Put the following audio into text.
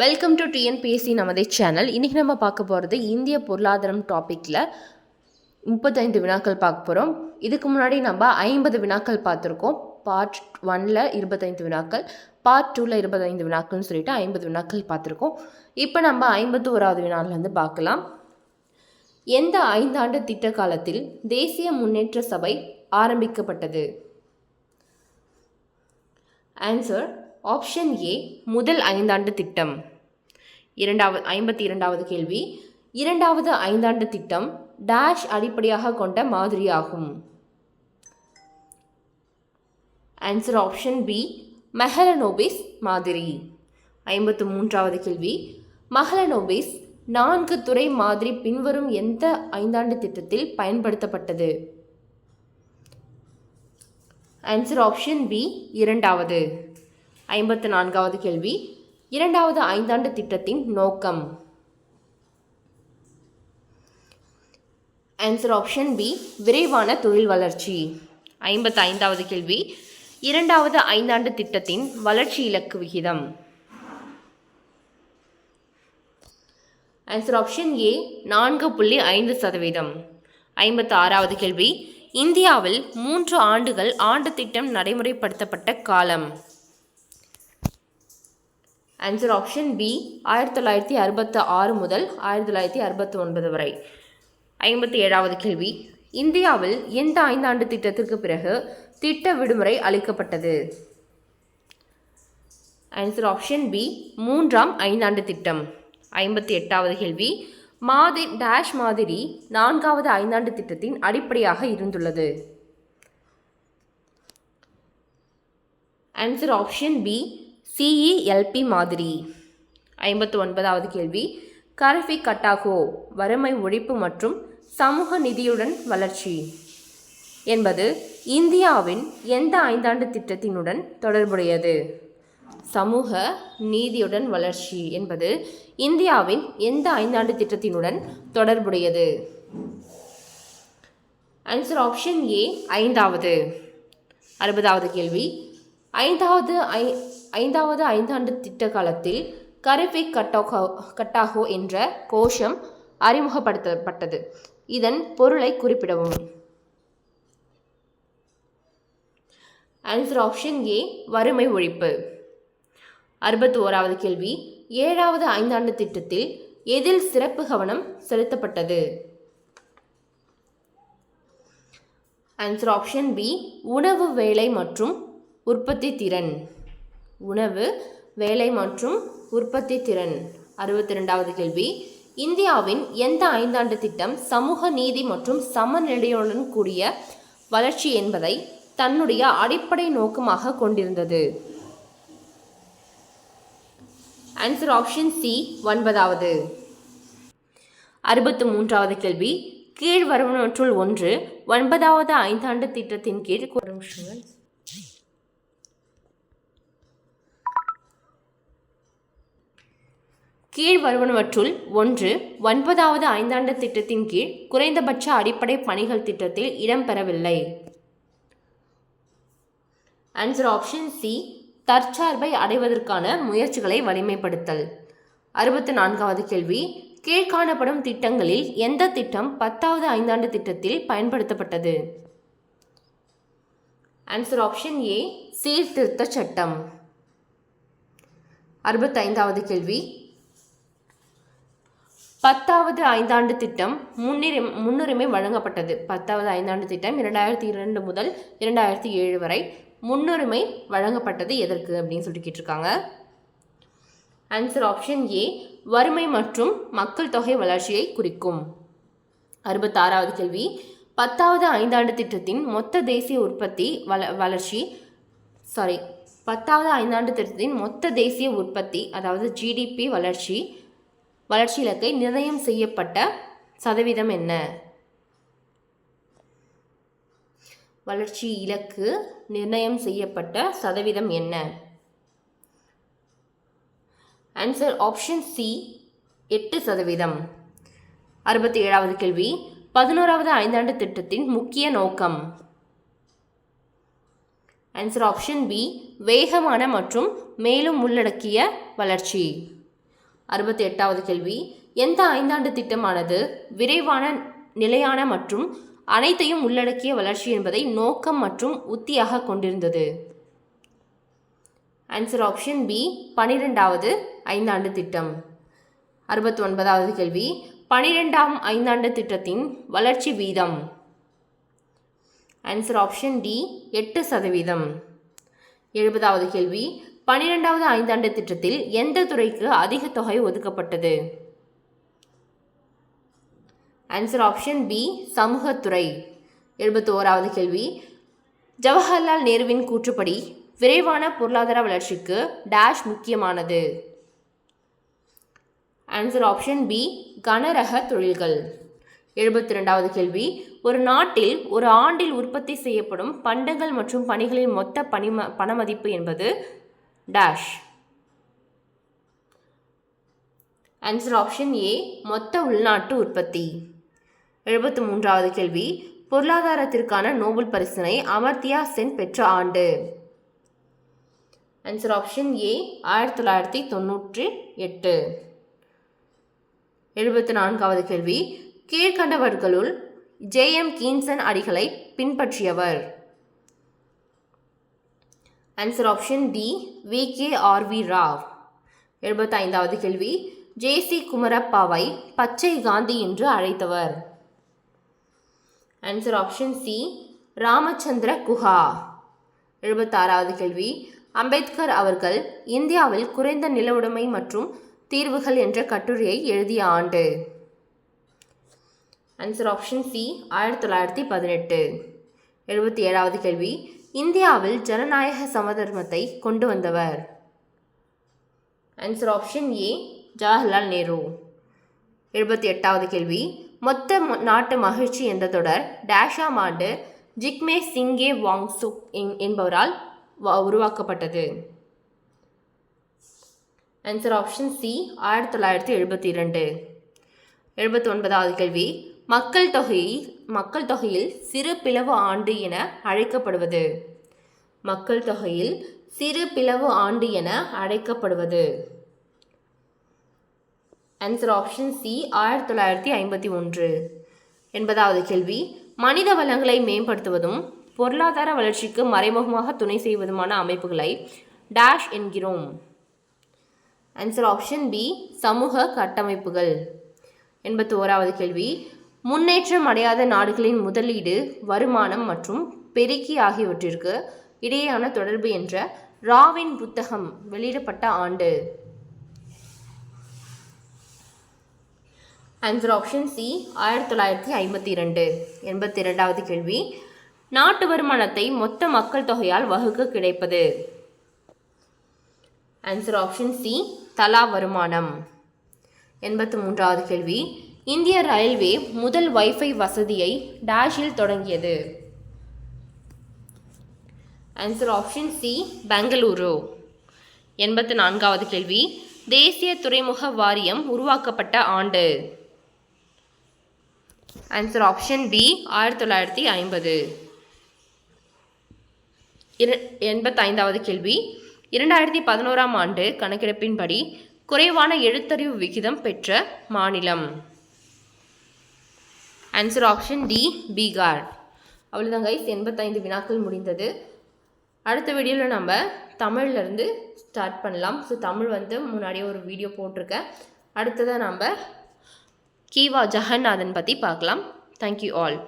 Welcome to TNPSC நமதே channel இன்றைக்கி நம்ம பார்க்க போகிறது இந்திய பொருளாதாரம் டாப்பிக்கில் முப்பத்தைந்து வினாக்கள் பார்க்க போகிறோம் இதுக்கு முன்னாடி நம்ம ஐம்பது வினாக்கள் பார்த்துருக்கோம். பார்ட் ஒனில் இருபத்தைந்து வினாக்கள் பார்ட் டூவில் இருபத்தைந்து வினாக்கள்னு சொல்லிட்டு ஐம்பது வினாக்கள் பார்த்துருக்கோம். இப்போ நம்ம ஐம்பத்து ஓராவது வினாலேருந்து பார்க்கலாம். எந்த ஐந்தாண்டு திட்ட காலத்தில் தேசிய முன்னேற்ற சபை ஆரம்பிக்கப்பட்டது? ஆன்சர் ஆப்ஷன் ஏ முதல் ஐந்தாண்டு திட்டம். இரண்டாவது ஐம்பத்தி இரண்டாவது கேள்வி. இரண்டாவது ஐந்தாண்டு திட்டம் டேஷ் அடிப்படையாக கொண்ட மாதிரியாகும். ஆன்சர் ஆப்ஷன் பி மெஹலனோபிஸ் மாதிரி. ஐம்பத்து மூன்றாவது கேள்வி. மஹலனோபிஸ் நான்கு துறை மாதிரி பின்வரும் எந்த ஐந்தாண்டு திட்டத்தில் பயன்படுத்தப்பட்டது? ஆன்சர் ஆப்ஷன் பி இரண்டாவது. ஐம்பத்து நான்காவது கேள்வி. இரண்டாவது ஐந்தாண்டு திட்டத்தின் நோக்கம். ஆன்சர் ஆப்ஷன் பி விரைவான தொழில் வளர்ச்சி. ஐம்பத்து ஐந்தாவது கேள்வி. இரண்டாவது ஐந்தாண்டு திட்டத்தின் வளர்ச்சி இலக்கு விகிதம். ஆன்சர் ஆப்ஷன் ஏ நான்கு புள்ளி ஐந்து சதவீதம். ஐம்பத்து ஆறாவது கேள்வி. இந்தியாவில் மூன்று ஆண்டுகள் ஆண்டு திட்டம் நடைமுறைப்படுத்தப்பட்ட காலம். ஆன்சர் ஆப்ஷன் பி ஆயிரத்தி தொள்ளாயிரத்தி அறுபத்தி ஆறு முதல் ஆயிரத்தி தொள்ளாயிரத்தி அறுபத்தி ஒன்பது வரை. ஐம்பத்தி ஏழாவது கேள்வி. இந்தியாவில் எந்த ஐந்தாண்டு திட்டத்திற்கு பிறகு திட்ட விடுமுறை அளிக்கப்பட்டது? ஆன்சர் ஆப்ஷன் பி மூன்றாம் ஐந்தாண்டு திட்டம். ஐம்பத்தி எட்டாவது கேள்வி. மாதிரி டேஷ் மாதிரி நான்காவது ஐந்தாண்டு திட்டத்தின் அடிப்படையாக இருந்துள்ளது. ஆன்சர் ஆப்ஷன் பி சிஇஎல்பி மாதிரி. ஐம்பத்து ஒன்பதாவது கேள்வி. கரஃபி கட்டாகோ வறுமை ஒழிப்பு மற்றும் சமூக நிதியுடன் வளர்ச்சி. என்பது இந்தியாவின் எந்த ஐந்தாண்டு திட்டத்தினுடன் தொடர்புடையது? சமூக நீதியுடன் வளர்ச்சி என்பது இந்தியாவின் எந்த ஐந்தாண்டு திட்டத்தினுடன் தொடர்புடையது? ஆன்சர் ஆப்ஷன் ஏ ஐந்தாவது. அறுபதாவது கேள்வி. ஐந்தாவது ஐ ஐந்தாவது ஐந்தாண்டு திட்ட காலத்தில் கரிஃபி கட்டாகோ கட்டாகோ என்ற கோஷம் அறிமுகப்படுத்தப்பட்டது. இதன் பொருளை குறிப்பிடவும். ஆன்சர் ஆப்ஷன் ஏ வறுமை ஒழிப்பு. அறுபத்தி ஓராவது கேள்வி. ஏழாவது ஐந்தாண்டு திட்டத்தில் எதில் சிறப்பு கவனம் செலுத்தப்பட்டது? ஆன்சர் ஆப்ஷன் பி உணவு வேலை மற்றும் உற்பத்தி திறன். உணவு வேலை மற்றும் உற்பத்தி திறன். அறுபத்தி ரெண்டாவது கேள்வி. இந்தியாவின் எந்த ஐந்தாண்டு திட்டம் சமூக நீதி மற்றும் சமநிலையுடன் கூடிய வளர்ச்சி என்பதை தன்னுடைய அடிப்படை நோக்கமாக கொண்டிருந்தது? ஆன்சர் ஆப்ஷன் சி ஒன்பதாவது. அறுபத்து மூன்றாவது கேள்வி. கீழ் வருவனவற்றுள் ஒன்று ஒன்பதாவது ஐந்தாண்டு திட்டத்தின் கீழ். கீழ் வருவனவற்றுள் ஒன்று ஒன்பதாவது ஐந்தாண்டு திட்டத்தின் கீழ் குறைந்தபட்ச அடிப்படை பணிகள் திட்டத்தில் இடம்பெறவில்லை. ஆன்சர் ஆப்ஷன் சி தற்சார்பை அடைவதற்கான முயற்சிகளை வலிமைப்படுத்தல். அறுபத்தி நான்காவது கேள்வி கீழ்காணப்படும் திட்டங்களில் எந்த திட்டம் பத்தாவது ஐந்தாண்டு திட்டத்தில் பயன்படுத்தப்பட்டது? ஆன்சர் ஆப்ஷன் ஏ சீர்திருத்த சட்டம். அறுபத்தைந்தாவது கேள்வி பத்தாவது ஐந்தாண்டு திட்டம் முன்னுரிமை முன்னுரிமை வழங்கப்பட்டது. பத்தாவது ஐந்தாண்டு திட்டம் இரண்டாயிரத்தி இரண்டு முதல் இரண்டாயிரத்தி ஏழு வரை முன்னுரிமை வழங்கப்பட்டது எதற்கு அப்படின்னு சொல்லிட்டு கேட்டிருக்காங்க. ஆன்சர் ஆப்ஷன் ஏ வறுமை மற்றும் மக்கள் தொகை வளர்ச்சியை குறிக்கும். அறுபத்தாறாவது கேள்வி பத்தாவது ஐந்தாண்டு திட்டத்தின் மொத்த தேசிய உற்பத்தி வள வளர்ச்சி சாரி பத்தாவது ஐந்தாண்டு திட்டத்தின் மொத்த தேசிய உற்பத்தி அதாவது ஜிடிபி வளர்ச்சி வளர்ச்சி இலக்கை நிர்ணயம் செய்யப்பட்ட சதவீதம் என்ன? வளர்ச்சி இலக்கு நிர்ணயம் செய்யப்பட்ட சதவீதம் என்ன? ஆன்சர் ஆப்ஷன் சி எட்டு சதவீதம். அறுபத்தி ஏழாவது கேள்வி பதினோராவது ஐந்தாண்டு திட்டத்தின் முக்கிய நோக்கம். ஆன்சர் ஆப்ஷன் பி வேகமான மற்றும் மேலும் உள்ளடக்கிய வளர்ச்சி. அறுபத்தி எட்டாவது கேள்வி. எந்த ஐந்தாண்டு திட்டமானது விரைவான நிலையான மற்றும் அனைத்தையும் உள்ளடக்கிய வளர்ச்சி என்பதை நோக்கம் மற்றும் உத்தியாக கொண்டிருந்தது? ஆன்சர் ஆப்ஷன் பி பனிரெண்டாவது ஐந்தாண்டு திட்டம். அறுபத்தி ஒன்பதாவது கேள்வி பனிரெண்டாம் ஐந்தாண்டு திட்டத்தின் வளர்ச்சி வீதம். ஆன்சர் ஆப்ஷன் டி எட்டு சதவீதம். எழுபதாவது கேள்வி பனிரெண்டாவது ஐந்தாண்டு திட்டத்தில் எந்த துறைக்கு அதிக தொகை ஒதுக்கப்பட்டது? ஆன்சர் ஆப்ஷன் பி சமூகத்துறை. எழுபத்தி ஓராவது கேள்வி. ஜவஹர்லால் நேருவின் கூற்றுப்படி விரைவான பொருளாதார வளர்ச்சிக்கு டேஷ் முக்கியமானது. ஆன்சர் ஆப்ஷன் பி கனரக தொழில்கள். எழுபத்தி ரெண்டாவது கேள்வி. ஒரு நாட்டில் ஒரு ஆண்டில் உற்பத்தி செய்யப்படும் பண்டங்கள் மற்றும் பணிகளின் மொத்த பணிம பணமதிப்பு என்பது டேஷ் ஆன்சர் ஆப்ஷன் ஏ மொத்த உள்நாட்டு உற்பத்தி. எழுபத்தி மூன்றாவது கேள்வி பொருளாதாரத்திற்கான நோபல் பரிசினை அமர்த்தியா சென் பெற்ற ஆண்டு? ஆன்சர் ஆப்ஷன் ஏ ஆயிரத்தி தொள்ளாயிரத்தி தொண்ணூற்றி எட்டு. எழுபத்தி நான்காவது கேள்வி கீழ்கண்டவர்களுள் ஜே எம் கீன்சன் அடிகளை பின்பற்றியவர். Answer option D V K R V Rao எழுபத்தைந்தாவது கேள்வி. ஜே சி குமரப்பாவை பச்சை காந்தி என்று அழைத்தவர். Answer option C Ramachandra Guha. எழுபத்தாறாவது கேள்வி. அம்பேத்கர் அவர்கள் இந்தியாவில் குறைந்த நிலவுடைமை மற்றும் தீர்வுகள் என்ற கட்டுரையை எழுதிய ஆண்டு. ஆன்சர் ஆப்ஷன் சி ஆயிரத்தி தொள்ளாயிரத்தி பதினெட்டு. எழுபத்தி ஏழாவது கேள்வி. இந்தியாவில் ஜனநாயக சமதர்மத்தை கொண்டு வந்தவர். Answer option A Jawaharlal Nehru எழுபத்தி எட்டாவது கேள்வி. மொத்த நாட்டு மகிழ்ச்சி என்ற தொடர்? டேஷாம் ஆண்டு ஜிக்மே சிங்கே வாங்சுக் என்பவரால் உருவாக்கப்பட்டது. ஆன்சர் ஆப்ஷன் சி ஆயிரத்தி தொள்ளாயிரத்தி எழுபத்தி இரண்டு. எழுபத்தி ஒன்பதாவது கேள்வி. மக்கள் தொகையில் மக்கள் தொகையில் சிறு பிளவு ஆண்டு என அழைக்கப்படுவது. மக்கள் தொகையில் சிறு பிளவு ஆண்டு என அழைக்கப்படுவது. ஆன்சர் ஆப்ஷன் சி ஆயிரத்தி தொள்ளாயிரத்தி ஐம்பத்தி ஒன்று. என்பதாவது கேள்வி மனித வளங்களை மேம்படுத்துவதும் பொருளாதார வளர்ச்சிக்கு மறைமுகமாக துணை செய்வதுமான அமைப்புகளை டேஷ் என்கிறோம். ஆன்சர் ஆப்ஷன் பி சமூக கட்டமைப்புகள். எண்பத்தி ஓராவது கேள்வி முன்னேற்றம் அடையாத நாடுகளின் முதலீடு வருமானம் மற்றும் பெருக்கி ஆகியவற்றிற்கு இடையேயான தொடர்பு என்ற ராவின் புத்தகம் வெளியிடப்பட்ட ஆண்டு. ஆன்சர் ஆப்ஷன் சி ஆயிரத்தி தொள்ளாயிரத்தி ஐம்பத்தி இரண்டு. எண்பத்தி இரண்டாவது கேள்வி. நாட்டு வருமானத்தை மொத்த மக்கள் தொகையால் வகுக்க கிடைப்பது? ஆன்சர் ஆப்ஷன் சி தலா வருமானம். எண்பத்தி மூன்றாவது கேள்வி. இந்திய ரயில்வே முதல் வைஃபை வசதியை டேஷில் தொடங்கியது. ஆன்சர் ஆப்ஷன் சி பெங்களூரு எண்பத்தி நான்காவது கேள்வி. தேசிய துறைமுக வாரியம் உருவாக்கப்பட்ட ஆண்டு. ஆன்சர் ஆப்ஷன் பி ஆயிரத்தி தொள்ளாயிரத்தி ஐம்பது. இரு எண்பத்தைந்தாவது கேள்வி. இரண்டாயிரத்தி பதினோராம் ஆண்டு கணக்கெடுப்பின்படி குறைவான எழுத்தறிவு விகிதம் பெற்ற மாநிலம். ஆன்சர் ஆப்ஷன் டி பீகார் அவ்வளோதான் கைஸ் எண்பத்தைந்து வினாக்கள் முடிந்தது. அடுத்த வீடியோவில் நம்ம தமிழ்லேருந்து ஸ்டார்ட் பண்ணலாம். ஸோ தமிழ் வந்து முன்னாடியே ஒரு வீடியோ போட்டிருக்கேன். அடுத்ததாக நம்ம கீவா ஜெகநாதன் பற்றி பார்க்கலாம். Thank you all